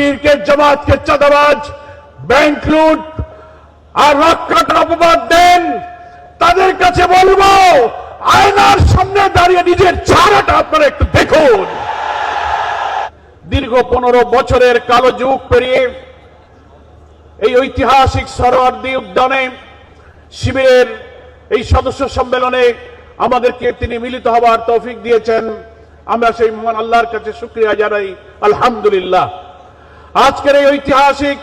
শিবিরকে জামাতকে চাঁদাবাজ ব্যাংক লুট আর রক্ষার অপবাদ দেন, তাদের কাছে বলব, আয়নার সামনে দাঁড়িয়ে নিজের চেহারাটা আপনারা একটু দেখুন। দীর্ঘ পনেরো বছরের কালো যুগ পেরিয়ে এই ঐতিহাসিক সরোয়ার্দী উদ্যানে শিবিরের এই সদস্য সম্মেলনে আমাদেরকে তিনি মিলিত হবার তৌফিক দিয়েছেন। আমরা সেই মহান আল্লাহর কাছে শুক্রিয়া জানাই। আলহামদুলিল্লাহ। আজকের এই ঐতিহাসিক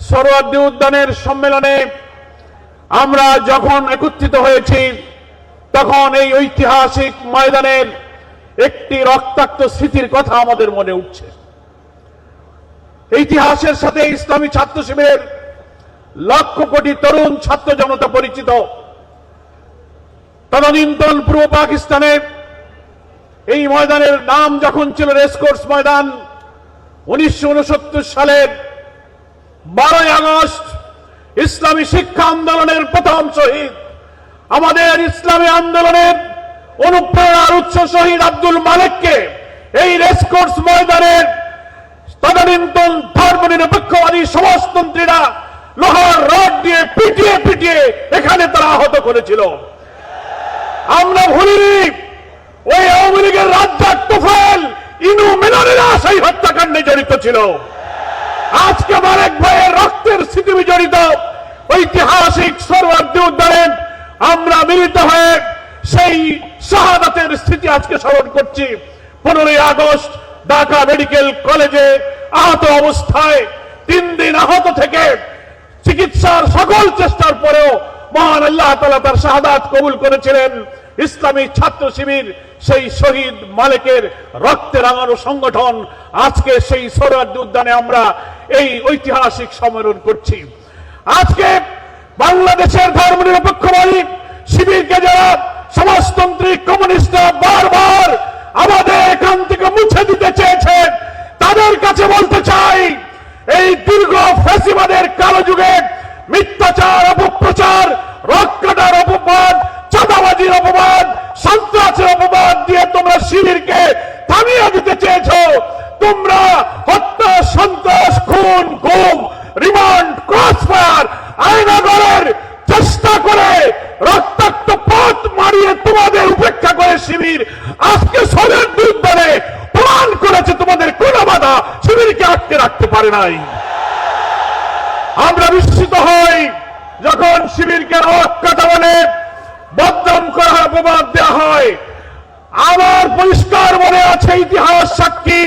সরোয়ার্দী উদ্যানের সম্মেলনে আমরা যখন একত্রিত হয়েছি, তখন এই ঐতিহাসিক ময়দানের একটি রক্তাক্ত স্মৃতির কথা আমাদের মনে উঠছে। ইতিহাসের সাথে ইসলামী ছাত্র শিবিরের লক্ষ কোটি তরুণ ছাত্র জনতা পরিচিত। তদানীন্তন পূর্ব পাকিস্তানের এই ময়দানের নাম যখন ছিল রেসকোর্স ময়দান উনিশশো উনসত্তর সালের বারোই আগস্ট ইসলামী শিক্ষা আন্দোলনের প্রথম শহীদ। আমাদের ইসলামী আন্দোলনের অনুপ্রেরণার উৎস শহীদ আব্দুল মালিককে এই রেসকোর্স ময়দানের তদানীন্তন ধর্মনিরপেক্ষবাদী সমাজতন্ত্রীরা লোহার রড দিয়ে পিটিয়ে পিটিয়ে এখানে তারা আহত করেছিল। আমরা ভুলিনি, ওই আওয়ামী লীগের রাজ্জাক তুফাইল ইনু মিনারেরা সেই হত্যাকাণ্ডে জড়িত ছিল। আজকে এক ভাইয়ের রক্তের স্মৃতি জড়িত ঐতিহাসিক সর্বার্থী উদ্যানে আমরা মিলিত হয়ে সেই শাহাদাতের স্থিতি আজকে স্মরণ করছি। পনেরোই আগস্ট ঢাকা মেডিকেল কলেজে আহত অবস্থায় তিন দিন আহত থেকে চিকিৎসার সকল চেষ্টার পরেও মহান আল্লাহ তালা তার শাহাদাত কবুল করেছিলেন। ইসলামী ছাত্র শিবির, সেই শহীদ মালিকের রক্তে রাঙানো সংগঠন, আজকে সেই সৌরাজ্য উদ্যানে আমরা এই ঐতিহাসিক সম্মেলন করছি। আজকে বাংলাদেশের ধর্ম নিরপেক্ষবাদী শিবিরকে যারা সমাজতান্ত্রিক কমিউনিস্টরা বারবার আমাদের এখান থেকে মুছে দিতে চেয়েছেন, তাদের কাছে বলতে চাই, এই দীর্ঘ ফ্যাসিবাদের কালো যুগে মিথ্যাচার, অপপ্রচার রক্ষাটার অপবাদ চাঁদাবাজির অপবাদ, সন্ত্রাসের অপবাদ দিয়ে তোমরা শিবিরকে থামিয়ে দিতে চেয়েছো। তোমরা হত্যা, সন্ত্রাস, খুন, গুম, রিমান্ড, ক্রসফায়ার, আয়নাগরের চেষ্টা করে রক্তাক্ত পথ মারিয়ে তোমাদের উপেক্ষা করে শিবির আজকে সরের বিরুদ্ধে প্রমাণ করেছে তোমাদের কোন বাধা শিবিরকে আটকে রাখতে পারে নাই। আমরা বিস্মিত হই, যখন শিবিরকে রক কাটা বদনাম করার অপবাদ দেওয়া হয়। আমার পরিষ্কার মনে আছে ইতিহাস সাক্ষী।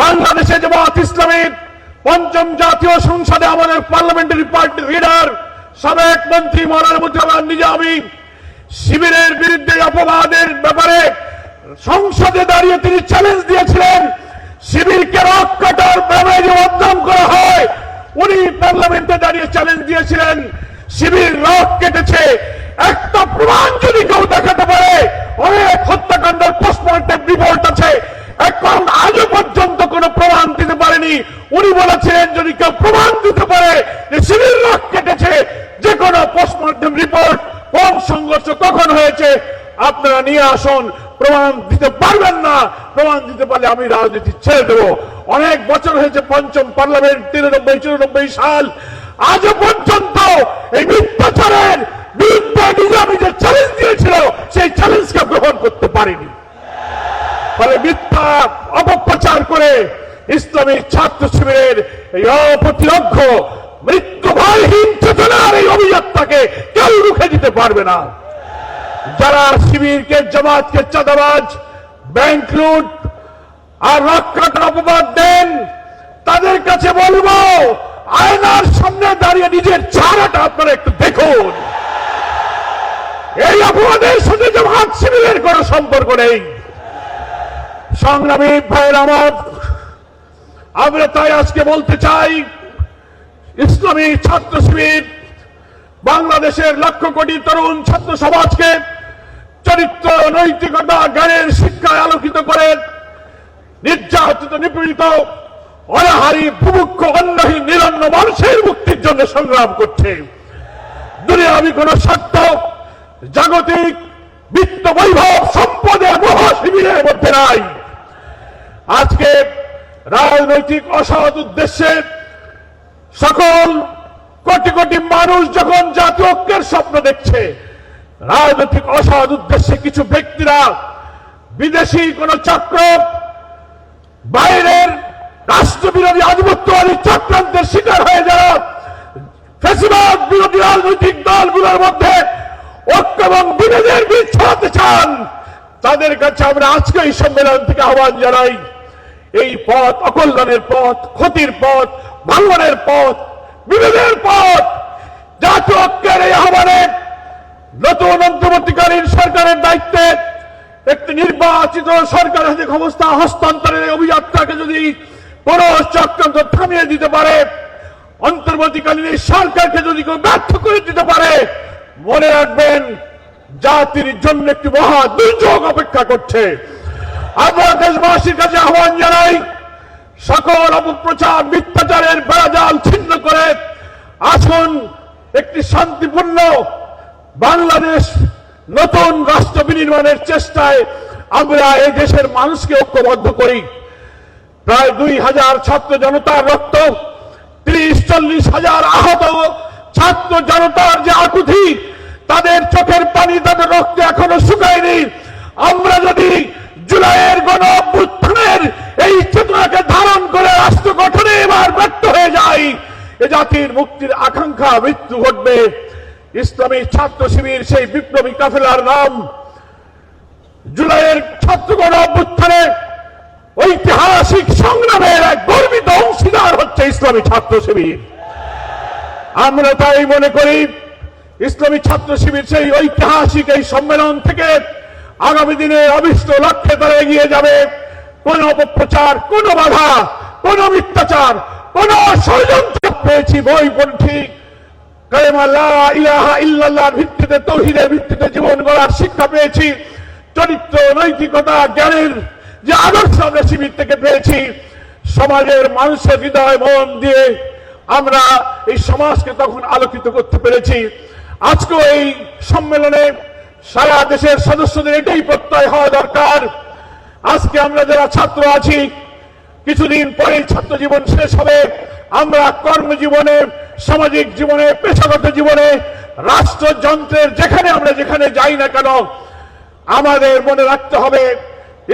বাংলাদেশে জামাত ইসলামের পঞ্চম জাতীয় সংসদে আমাদের পার্লামেন্টারি পার্টির লিডার, সাবেক মন্ত্রী মৌলানা মুজামান নিজামী শিবিরের বিরুদ্ধে অপবাদের ব্যাপারে সংসদে দাঁড়িয়ে তিনি চ্যালেঞ্জ দিয়েছিলেন। শিবিরকে রক কাটার ব্যাপারে যে বদনাম করা হয়, উনি পার্লামেন্টে দাঁড়িয়ে চ্যালেঞ্জ দিয়েছিলেন। শিবির রক কেটেছে। একটা প্রমাণ যদি কেউ দেখাতে পারে, অনেক হত্যাকাণ্ডের পোস্টমর্টম রিপোর্ট আছে। এখন আজও পর্যন্ত কোনো প্রমাণ দিতে পারেনি। উনি বলেছিলেন, যদি কেউ প্রমাণ দিতে পারে যে শিবির রক কেটেছে যে কোনো পোস্টমর্টম রিপোর্ট কোন সংঘর্ষ কখন হয়েছে, আপনারা নিয়ে আসুন। প্রমাণ দিতে পারবেন না। প্রমাণ দিতে পারলে আমি রাজনীতি ছেড়ে দেবো। অনেক বছর হয়েছে পঞ্চম পার্লামেন্ট, তিরানব্বই, চুরানব্বই সাল। আজও পর্যন্ত এই মিথ্যাচারের নিজামী যে চ্যালেঞ্জ দিয়েছিল সেই চ্যালেঞ্জকে গ্রহণ করতে পারেনি। ফলে মিথ্যা অপপ্রচার করে ইসলামী ছাত্র শিবিরের এই অপ্রতিরক্ষ মৃত্যু চেতনার এই অভিযাত্রাকে কেউ রুখে দিতে পারবে না। যারা শিবিরকে, জামাতকে চাঁদাবাজ ব্যাংক লুট আর রক্ষাটার অপবাদ দেন, তাদের কাছে বলব, আয়নার সামনে দাঁড়িয়ে নিজের চেহারাটা আপনারা একটু দেখুন। এই অপবাদের সাথে জামাত শিবিরের কোনো সম্পর্ক নেই। সংগ্রামী ভাইয়ের আমার, আমরা তাই আজকে বলতে চাই, ইসলামী ছাত্র শিবির বাংলাদেশের লক্ষ কোটি তরুণ ছাত্র সমাজকে চরিত্র, নৈতিকতা, জ্ঞানের শিক্ষায় আলোকিত করে নির্যাতিত, নিপীড়িত, অনাহারী, বুভুক্ষ অন্নহীন নিরন্ন মানুষের মুক্তির জন্য সংগ্রাম করছে। দুনিয়া আমি কোন স্বার্থ জাগতিক বিত্ত বৈভব সম্পদের মহাশিবিরের মধ্যে নাই। আজকে রাজনৈতিক অসৎ উদ্দেশ্যে সকল কোটি কোটি মানুষ যখন জাতীয় ঐক্যের স্বপ্ন দেখছে, রাজনৈতিক অসৎ উদ্দেশ্যে কিছু ব্যক্তিরা বিদেশি কোন চক্র, বাইরের রাষ্ট্রবিরোধী আধিপত্যবাদী চক্রান্তের শিকার হয়ে যারা ফেসিবাদ বিরোধী রাজনৈতিক দলগুলোর মধ্যে ঐক্য এবং বিভেদের বীজ ছড়াতে চান। তাদের কাছে আমরা আজকে এই সম্মেলন থেকে আহ্বান জানাই। এই পথ অকল্যাণের পথ, ক্ষতির পথ ভাঙ্গনের পথ, বিভেদের পথ। জাতীয় ঐক্যের এই আহ্বানে নতুন অন্তর্বর্তীকালীন সরকারের দায়িত্বে একটি নির্বাচিত সরকার হাতে ক্ষমতা হস্তান্তরের অভিযাত্রাকে যদি কোন চক্রান্ত থামিয়ে দিতে পারে, অন্তর্বর্তীকালীন এই সরকারকে যদি কেউ ব্যর্থ করে দিতে পারে মনে রাখবেন, জাতির জন্য একটি মহা দুর্যোগ অপেক্ষা করছে। আমরা দেশবাসীর কাছে আহ্বান জানাই, সকল অপপ্রচার, মিথ্যাচারের বেড়াজাল ছিন্ন করে আসুন একটি শান্তিপূর্ণ বাংলাদেশ নতুন রাষ্ট্র বিনির্মাণের চেষ্টায় আমরা এই দেশের মানুষকে ঐক্যবদ্ধ করি। প্রায় দুই হাজার ছাত্র জনতার রক্ত, ত্রিশ, চল্লিশ হাজার আহত ছাত্র জনতার যে আকুতি তাদের চোখের পানি তাদের রক্ত এখনও শুকায়নি। আমরা যদি জুলাইয়ের গণ অভ্যুত্থানের এই চেতনাকে ধারণ করে রাষ্ট্র গঠনে এবার ব্যর্থ হয়ে যাই, এ জাতির মুক্তির আকাঙ্ক্ষা মৃত্যু ঘটবে। ইসলামী ছাত্র শিবির সেই বিপ্লবী কাফেলার নাম জুলাইয়ের ছাত্রগণ অভ্যুত্থানে ঐতিহাসিক সংগ্রামের এক গর্বিত অংশীদার হচ্ছে ইসলামী ছাত্র শিবির। আমরা তাই মনে করি ইসলামী ছাত্র শিবির সেই ঐতিহাসিক এই সম্মেলন থেকে আগামী দিনে অভিষ্ট লক্ষ্যে তারা এগিয়ে যাবে। কোন অপপ্রচার, কোন বাধা, কোন মিথ্যাচার, কোন ষড়যন্ত্র পেয়েছি বই পন্থী কালেমা লা ইলাহা ইল্লাল্লাহর ভিত্তিতে, তৌহিদের ভিত্তিতে জীবন গড়ার শিক্ষা পেয়েছি। চরিত্র, নৈতিকতা, জ্ঞানের যে আদর্শ আমরা শিবির থেকে পেয়েছি, সমাজের মানুষের হৃদয় মন দিয়ে আমরা এই সমাজকে তখন আলোকিত করতে পেরেছি। আজকেও এই সম্মেলনে সারা দেশের সদস্যদের এটাই প্রত্যয় হওয়া দরকার। আজকে আমরা যারা ছাত্র আছি, কিছুদিন পরে ছাত্র জীবন শেষ হবে। আমরা কর্মজীবনে, সামাজিক জীবনে, পেশাগত জীবনে, রাষ্ট্রযন্ত্রের যেখানে আমরা যেখানে যাই না কেন, আমাদের মনে রাখতে হবে,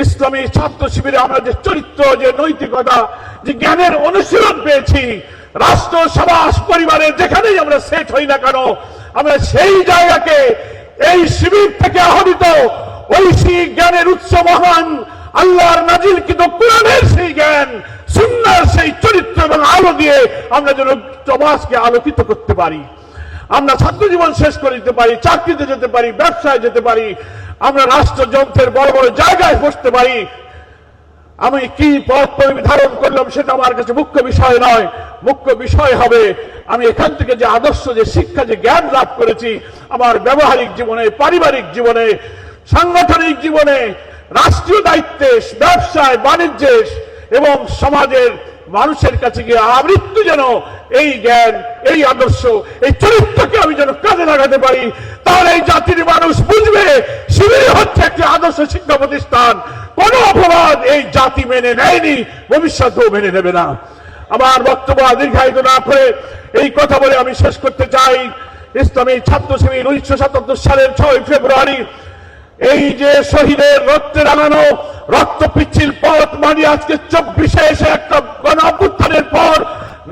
ইসলামী ছাত্র শিবিরে আমরা যে চরিত্র, যে নৈতিকতা, যে জ্ঞানের অনুশীলন পেয়েছি রাষ্ট্র সমাজ পরিবারের যেখানেই আমরা সেট হই না কেন আমরা সেই জায়গাকে, এই শিবির থেকে আহরিত ঐশী জ্ঞানের উৎস মহান, আল্লাহর নাজিল কিন্তু কোরআনের সেই জ্ঞান সুন্দর সেই চরিত্র এবং আলো দিয়ে আমরা যেন সমাজকে আলোকিত করতে পারি। আমরা ছাত্র জীবন শেষ করে দিতে পারি, চাকরিতে যেতে পারি, ব্যবসায় যেতে পারি, আমরা রাষ্ট্রযন্ত্রের বড় বড় জায়গায় বসতে পারি আমি কি পথ ধারণ করলাম সেটা আমার কাছে মুখ্য বিষয় নয়। মুখ্য বিষয় হবে, আমি এখান থেকে যে আদর্শ, যে শিক্ষা, যে জ্ঞান লাভ করেছি, আমার ব্যবহারিক জীবনে, পারিবারিক জীবনে, সাংগঠনিক জীবনে, রাষ্ট্রীয় দায়িত্বে, ব্যবসায়, বাণিজ্যে এবং সমাজের মানুষের কাছে গিয়ে আমৃত্যু যেন এই জ্ঞান, এই আদর্শ, এই চরিত্রকে আমি যেন কাজে লাগাতে পারি। তাহলে এই জাতির মানুষ বুঝবে, শিবির হচ্ছে একটি আদর্শ শিক্ষা প্রতিষ্ঠান। কোন অপরাধ এই জাতি মেনে নেয়নি, ভবিষ্যতেও মেনে নেবে না। আমার বক্তব্য দীর্ঘায়িত না করে এই কথা বলে আমি শেষ করতে চাই। ইসলামী ছাত্র শিবির উনিশশো সাতাত্তর সালের ছয় ফেব্রুয়ারি, এই যে শহীদের রক্তে রাঙানো রক্ত পিচ্ছিল পথ মানে আজকে চব্বিশে এসে একটা গণ অভ্যুত্থানের পর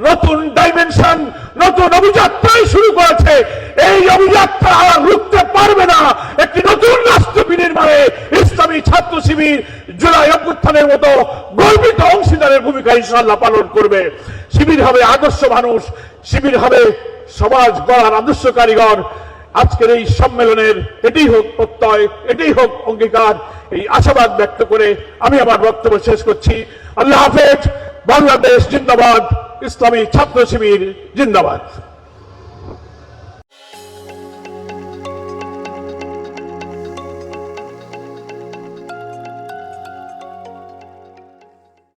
নতুন ডাইমেনশন নতুন অভিযাত্রাই শুরু করেছে। এই অভিযাত্রা আর রুখতে পারবে না একটি নতুন রাষ্ট্র বিনির্মাণে ইসলামী ছাত্র শিবির জুলাই অভ্যুত্থানের মতো গর্বিত অংশীদারের ভূমিকা ইনশাল্লাহ পালন করবে। শিবির হবে আদর্শ মানুষ, শিবির হবে সমাজ গড়ার আদর্শ কারিগর। আজকের এই সম্মেলনের এটাই হোক প্রত্যয় এটাই হোক অঙ্গীকার, এই আশাবাদ ব্যক্ত করে আমি আমার বক্তব্য শেষ করছি। আল্লাহ হাফেজ, বাংলাদেশ জিন্দাবাদ, ইসলামী ছাত্র শিবির জিন্দাবাদ।